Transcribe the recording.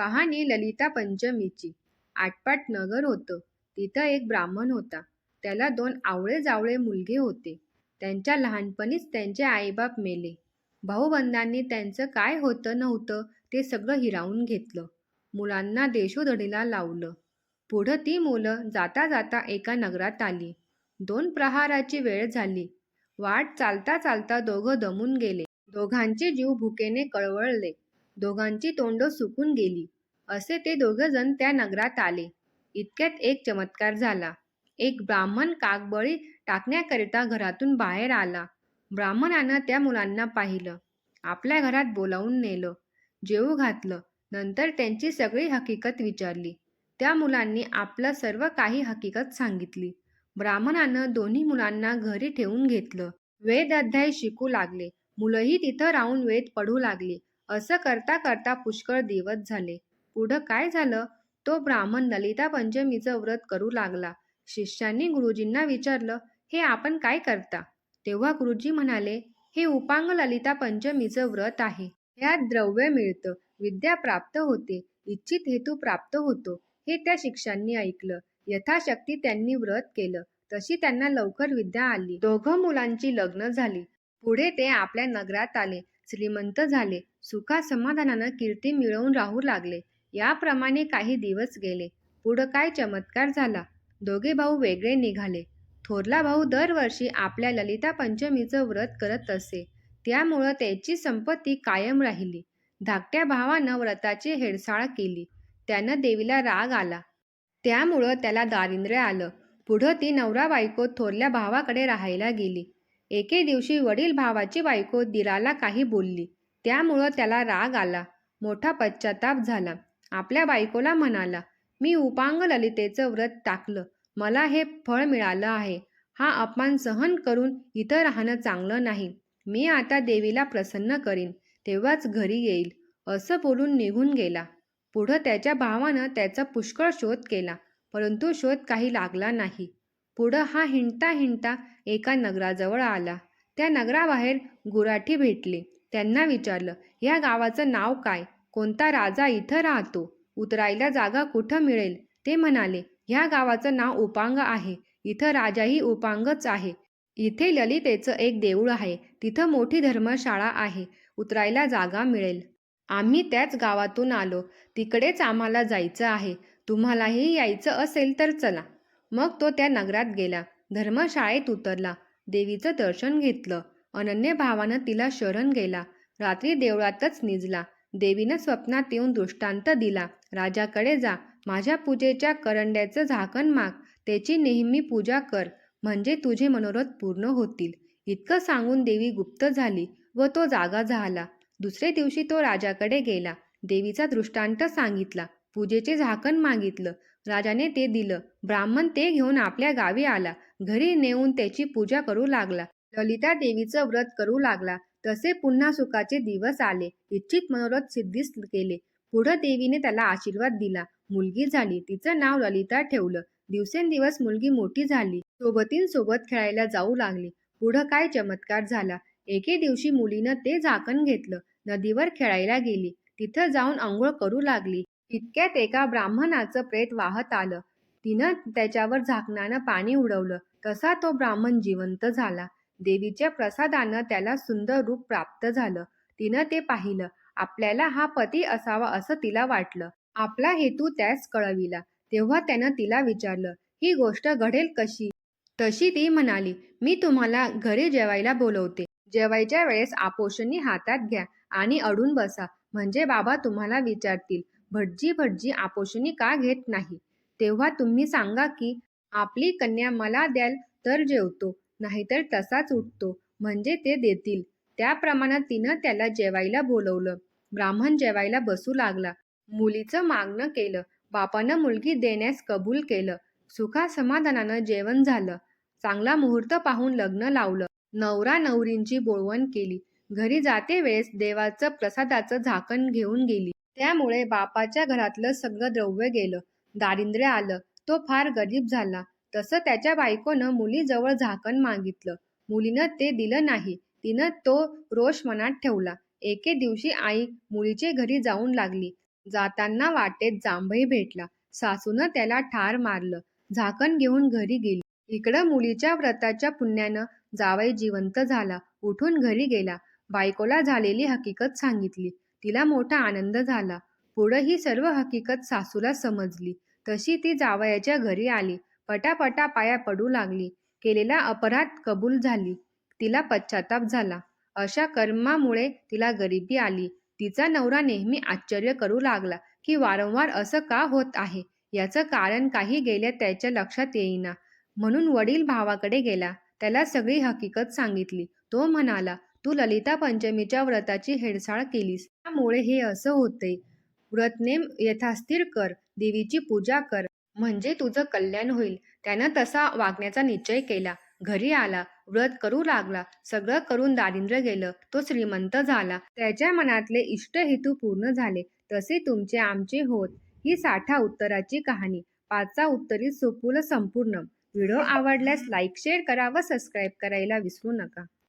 कहाणी ललिता पंचमीची. आटपाट नगर होतं. तिथं एक ब्राह्मण होता. त्याला दोन आवळे जावळे मुलगे होते. त्यांच्या लहानपणीच त्यांचे आईबाप मेले. भाऊबंधांनी त्यांचं काय होतं नव्हतं ते सगळं हिरावून घेतलं. मुलांना देशोधडीला लावलं. पुढं ती मुलं जाता जाता एका नगरात आली. दोन प्रहाराची वेळ झाली. वाट चालता चालता दोघं दमून गेले. दोघांचे जीव भुकेने कळवळले. दोघांची तोंड सुकून गेली. असे ते दोघंजण त्या नगरात आले. इतक्यात एक चमत्कार झाला. एक ब्राह्मण कागबळी टाकण्याकरिता घरातून बाहेर आला. ब्राह्मणानं त्या मुलांना पाहिलं. आपल्या घरात बोलावून नेलं. जेवू घातलं. नंतर त्यांची सगळी हकीकत विचारली. त्या मुलांनी आपलं सर्व काही हकीकत सांगितली. ब्राह्मणानं दोन्ही मुलांना घरी ठेवून घेतलं. वेद अध्याय शिकू लागले. मुलंही तिथं राहून वेद पढू लागली. असं करता करता पुष्कळ दिवस झाले. पुढं काय झालं? तो ब्राह्मण ललिता पंचमीचं व्रत करू लागला. शिष्यांनी गुरुजींना विचारलं हे आपण काय करता? तेव्हा गुरुजी म्हणाले हे उपांग ललिता पंचमीचं व्रत आहे. यात द्रव्य मिळतं विद्या प्राप्त होते इच्छित हेतू प्राप्त होतो. हे त्या शिष्यांनी ऐकलं. यथाशक्ती त्यांनी व्रत केलं. तशी त्यांना लवकर विद्या आली. दोघं मुलांची लग्न झाली. पुढे ते आपल्या नगरात आले. श्रीमंत झाले. सुखा समाधानानं कीर्ती मिळवून राहू लागले. याप्रमाणे काही दिवस गेले. पुढं काय चमत्कार झाला? दोघे भाऊ वेगळे निघाले. थोरला भाऊ दरवर्षी आपल्या ललिता पंचमीचं व्रत करत असे. त्यामुळं त्याची संपत्ती कायम राहिली. धाकट्या भावानं व्रताची हेडसाळ केली. त्यानं देवीला राग आला. त्यामुळं त्याला दारिद्र्य आलं. पुढं ती नवरा बायको थोरल्या भावाकडे राहायला गेली. एके दिवशी वडील भावाची बायको दिराला काही बोलली. त्यामुळं त्याला राग आला. मोठा पश्चाताप झाला. आपल्या बायकोला म्हणाला मी उपांग ललितेचं व्रत टाकलं. मला हे फळ मिळालं आहे. हा अपमान सहन करून इथं राहणं चांगलं नाही. मी आता देवीला प्रसन्न करीन. तेव्हाच घरी येईल. असं बोलून निघून गेला. पुढं त्याच्या भावानं त्याचा पुष्कळ शोध केला परंतु शोध काही लागला नाही. पुढं हा हिंडता हिंडता एका नगराजवळ आला. त्या नगराबाहेर गुराठी भेटली. त्यांना विचारलं या गावाचं नाव काय? कोणता राजा इथं राहतो? उतरायला जागा कुठं मिळेल? ते म्हणाले ह्या गावाचं नाव उपांग आहे. इथं राजाही उपांगच आहे. इथे ललितेचं एक देऊळ आहे. तिथं मोठी धर्मशाळा आहे. उतरायला जागा मिळेल. आम्ही त्याच गावातून आलो. तिकडेच आम्हाला जायचं आहे. तुम्हालाही यायचं असेल तर चला. मग तो त्या नगरात गेला. धर्मशाळेत उतरला. देवीचं दर्शन घेतलं. अनन्य भावानं तिला शरण गेला. रात्री देवळातच निजला. देवीनं स्वप्नात येऊन दृष्टांत दिला. राजाकडे जा. माझ्या पूजेच्या करंड्याचं झाकण माग. त्याची नेहमी पूजा कर. म्हणजे तुझे मनोरथ पूर्ण होतील. इतकं सांगून देवी गुप्त झाली व तो जागा झाला. दुसरे दिवशी तो राजाकडे गेला. देवीचा दृष्टांत सांगितला. पूजेचे झाकण मागितलं. राजाने ते दिलं. ब्राह्मण ते घेऊन आपल्या गावी आला. घरी नेऊन त्याची पूजा करू लागला. ललिता देवीचं व्रत करू लागला. तसे पुन्हा सुखाचे दिवस आले. इच्छित मनोरथ सिद्धीस केले. पुढं देवीने त्याला आशीर्वाद दिला. मुलगी झाली. तिचं नाव ललिता ठेवलं. दिवसेंदिवस मुलगी मोठी झाली. सोबतींसोबत खेळायला जाऊ लागली. पुढं काय चमत्कार झाला. एके दिवशी मुलीनं ते झाकण घेतलं. नदीवर खेळायला गेली. तिथं जाऊन आंघोळ करू लागली. इतक्यात एका ब्राह्मणाचं प्रेत वाहत आलं. तिनं त्याच्यावर झाकणानं पाणी उडवलं. तसा तो ब्राह्मण जिवंत झाला. देवीच्या प्रसादानं त्याला सुंदर रूप प्राप्त झालं. तिनं ते पाहिलं. आपल्याला हा पती असावा असं तिला वाटलं. आपला हेतू त्यास कळविला. तेव्हा त्यानं तिला विचारलं ही गोष्ट घडेल कशी? तशी ती म्हणाली मी तुम्हाला घरी जेवायला बोलवते. जेवायच्या वेळेस आपोषणी हातात घ्या आणि अडून बसा. म्हणजे बाबा तुम्हाला विचारतील भटजी भटजी आपोषणी का घेत नाही? तेव्हा तुम्ही सांगा की आपली कन्या मला द्याल तर जेवतो. नाहीतर तसाच उठतो. म्हणजे ते देतील. त्याप्रमाणे तिनं त्याला जेवायला बोलवलं. ब्राह्मण जेवायला बसू लागला. मुलीचं मागणं केलं. बापानं मुलगी देण्यास कबूल केलं. सुखा समाधानानं जेवण झालं. चांगला मुहूर्त पाहून लग्न लावलं. नवरा नवरींची बोळवण केली. घरी जाते वेळेस देवाचं प्रसादाचं झाकण घेऊन गेली. त्यामुळे बापाच्या घरातलं सगळं द्रव्य गेलं. दारिद्र्य आलं. तो फार गरीब झाला. तसं त्याच्या बायकोनं मुलीजवळ झाकण मागितलं. मुलीनं ते दिलं नाही. तिनं तो रोष मनात ठेवला. एके दिवशी आई मुलीचे घरी जाऊन लागली. जाताना वाटेत जांभई भेटला. सासूनं त्याला ठार मारलं. झाकण घेऊन घरी गेली. इकडं मुलीच्या व्रताच्या पुण्यानं जावई जिवंत झाला. उठून घरी गेला. बायकोला झालेली हकीकत सांगितली. तिला मोठा आनंद झाला. पुढं ही सर्व हकीकत सासूला समजली. तशी ती जावयाच्या घरी आली. पटापटा पाया पडू लागली. केलेला अपराध कबूल झाली. तिला पश्चाताप झाला. अशा कर्मामुळे तिला गरिबी आली. तिचा नवरा नेहमी आश्चर्य करू लागला की वारंवार असं का होत आहे? याचं कारण काही गेल्या त्याच्या लक्षात येईना. म्हणून वडील भावाकडे गेला. त्याला सगळी हकीकत सांगितली. तो म्हणाला तू ललिता पंचमीच्या व्रताची हेडसाळ केलीस. त्यामुळे हे असं होते व्रतनेम यथास्थिर कर. देवीची पूजा कर. म्हणजे तुझं कल्याण होईल. त्यानं तसा वागण्याचा निश्चय केला. घरी आला व्रत करू लागला सगळं करून दारिद्र्य गेलं तो श्रीमंत झाला. त्याच्या मनातले इष्ट हेतू पूर्ण झाले. तसे तुमचे आमचे होत. ही साठा उत्तराची कहाणी. पाचचा उत्तरी सुपूल संपूर्ण. व्हिडिओ आवडल्यास लाईक शेअर करा व सबस्क्राईब करायला विसरू नका.